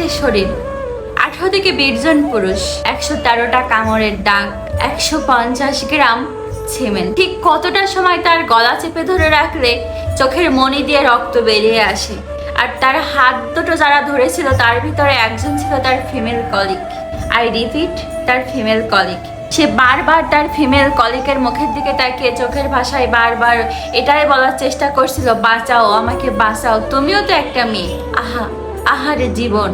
একটা শরীর। আঠারো থেকে বিশ জন পুরুষ, একশো তেরোটা কামড়ের দাগ, একশো পঞ্চাশ গ্রাম সিমেন্ট। ঠিক কতটা সময় তার গলা চেপে ধরে রাখলে চোখের মনি দিয়ে রক্ত বেরিয়ে আসে? আর তার হাত দুটো যারা ধরেছিল, তার ভিতরে একজন ছিল তার ফিমেল কলিক আই রিপিট তার ফিমেল কলিক সে বারবার তার ফিমেল কলিকের মুখের দিকে তাকিয়ে চোখের ভাষায় বারবার এটাই বলার চেষ্টা করছিল, বাঁচাও, আমাকে বাঁচাও, তুমিও তো একটা মেয়ে। আহা আহারে জীবন।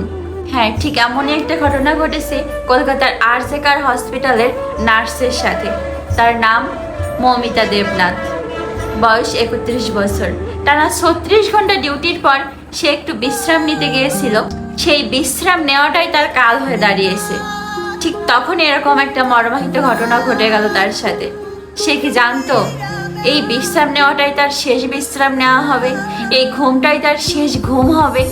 হ্যাঁ ঠিক এমনই একটা ঘটনা ঘটেছে কলকাতার আরজেকার হসপিটালের নার্সের সাথে। তার নাম মমিতা দেবনাথ। বয়স একত্রিশ বছর। টানা ছত্রিশ ঘণ্টা ডিউটির পর সে একটু বিশ্রাম নিতে গিয়েছিল। সেই বিশ্রাম নেওয়াটাই তার কাল হয়ে দাঁড়িয়েছে। ঠিক তখন এরকম একটা মর্মাহিত ঘটনা ঘটে গেল তার সাথে। সে কি জানতো? এই বিশ্রাম নেওয়াটাই তার শেষ বিশ্রাম নেওয়া হবে। এই ঘুমটাই তার শেষ ঘুম হবে।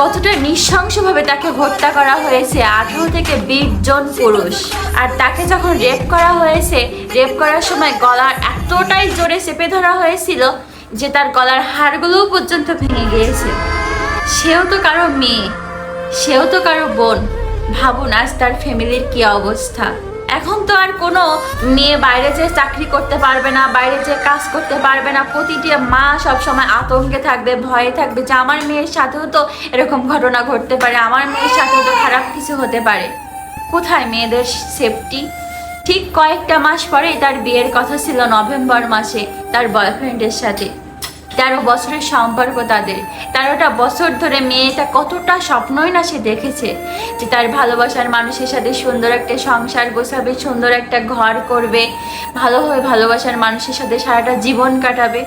কতটা নৃশংসভাবে তাকে হত্যা করা হয়েছে? আঠারো থেকে বিশ জন পুরুষ। আর তাকে যখন রেপ করা হয়েছে রেপ করার সময় গলার এতটাই জোরে চেপে ধরা হয়েছিল যে তার গলার হাড়গুলোও পর্যন্ত ভেঙে গিয়েছে। সেও তো কারও মেয়ে, সেও তো কারও বোন। ভাবুন আজ তার ফ্যামিলির কি অবস্থা। এখন তো আর কোনো মেয়ে বাইরে যে চাকরি করতে পারবে না, বাইরে যে কাজ করতে পারবে না, প্রতিটি মা সবসময় আতঙ্কে থাকবে, ভয়ে থাকবে যে আমার মেয়ের সাথেও তো এরকম ঘটনা ঘটতে পারে, আমার মেয়ের সাথেও তো খারাপ কিছু হতে পারে। কোথায় মেয়েদের সেফটি ঠিক কয়েকটা মাস পরেই তার বিয়ের কথা ছিল নভেম্বর মাসে তার বয়ফ্রেন্ডের সাথে। তেরো বছরের সম্পর্ক তাদের। তেরোটা বছর ধরে মেয়েটা কতটা স্বপ্নই না সে দেখেছে যে তার ভালোবাসার মানুষের সাথে সুন্দর একটা সংসার গোছাবে, সুন্দর একটা ঘর করবে, ভালোভাবে ভালোবাসার মানুষের সাথে সারাটা জীবন কাটাবে।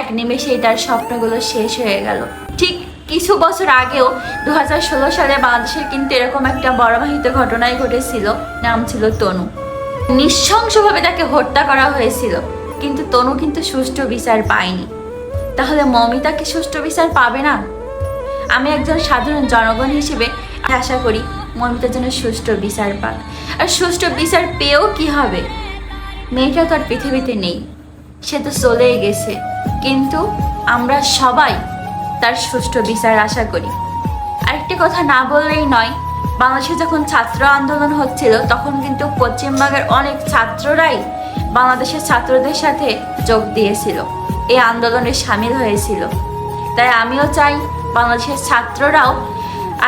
এক নিমেষেই তার স্বপ্নগুলো শেষ হয়ে গেল। ঠিক কিছু বছর আগেও দু হাজার ষোলো সালে বাংলাদেশের কিন্তু এরকম একটা বড়মাহিত ঘটনাই ঘটেছিল, নাম ছিল তনু। নিঃশংসভাবে তাকে হত্যা করা হয়েছিল, কিন্তু তনু কিন্তু সুষ্ঠু বিচার পায়নি। তাহলে মমিতা কি সুষ্ঠু বিচার পাবে না? আমি একজন সাধারণ জনগণ হিসেবে আশা করি মমিতার জন্য সুষ্ঠু বিচার পাক। আর সুষ্ঠু বিচার পেয়েও কি হবে? মেয়েটা তো আর পৃথিবীতে নেই। সে তো চলেই গেছে। কিন্তু আমরা সবাই তার সুষ্ঠু বিচার আশা করি। আরেকটি কথা না বললেই নয়, বাংলাদেশে যখন ছাত্র আন্দোলন হচ্ছিল, তখন কিন্তু পশ্চিমবঙ্গের অনেক ছাত্ররাই বাংলাদেশের ছাত্রদের সাথে যোগ দিয়েছিল। এই আন্দোলনে সামিল হয়েছিল। তাই আমিও চাই বাংলাদেশের ছাত্ররাও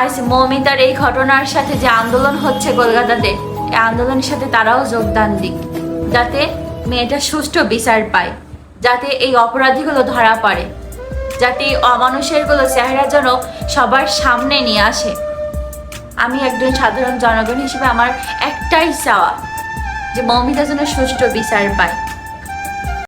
আজ মৌমিতার এই ঘটনার সাথে যে আন্দোলন হচ্ছে কলকাতাতে, এই আন্দোলনের সাথে তারাও যোগদান দিক, যাতে মেয়েটা সুষ্ঠু বিচার পায়, যাতে এই অপরাধীগুলো ধরা পড়ে, যাতে অমানুষেরগুলো চেহারা যেন সবার সামনে নিয়ে আসে। আমি একজন সাধারণ জনগণ হিসেবে আমার একটাই চাওয়া যে মৌমিতা যেন সুষ্ঠু বিচার পায়।